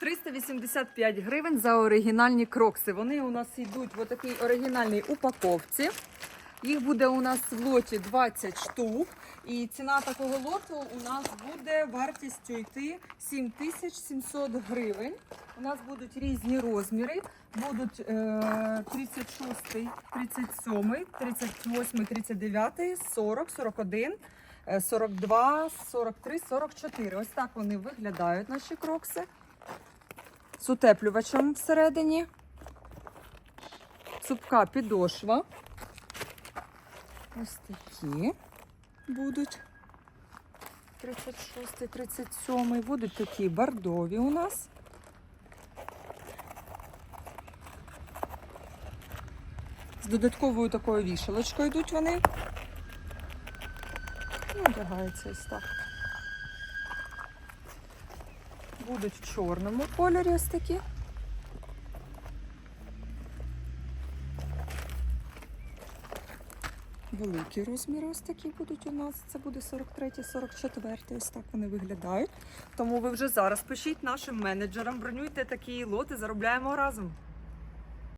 385 гривень за оригінальні крокси. Вони у нас йдуть в такій оригінальній упаковці. Їх буде у нас в лоті 20 штук. І ціна такого лоту у нас буде вартістю йти 7700 гривень. У нас будуть різні розміри. Будуть е, 36, 37, 38, 39, 40, 41, е, 42, 43, 44. Ось так вони виглядають, наші крокси. З утеплювачем всередині. Цупка підошва. Ось такі будуть. 36, 37. Будуть такі бордові у нас. З додатковою такою вішалочкою йдуть вони. Ну, ось так. Будуть в чорному кольорі ось такі. Великі розміри ось такі будуть у нас. Це буде 43, 44. Ось так вони виглядають. Тому ви вже зараз пишіть нашим менеджерам, бронюйте такі лоти, заробляємо разом.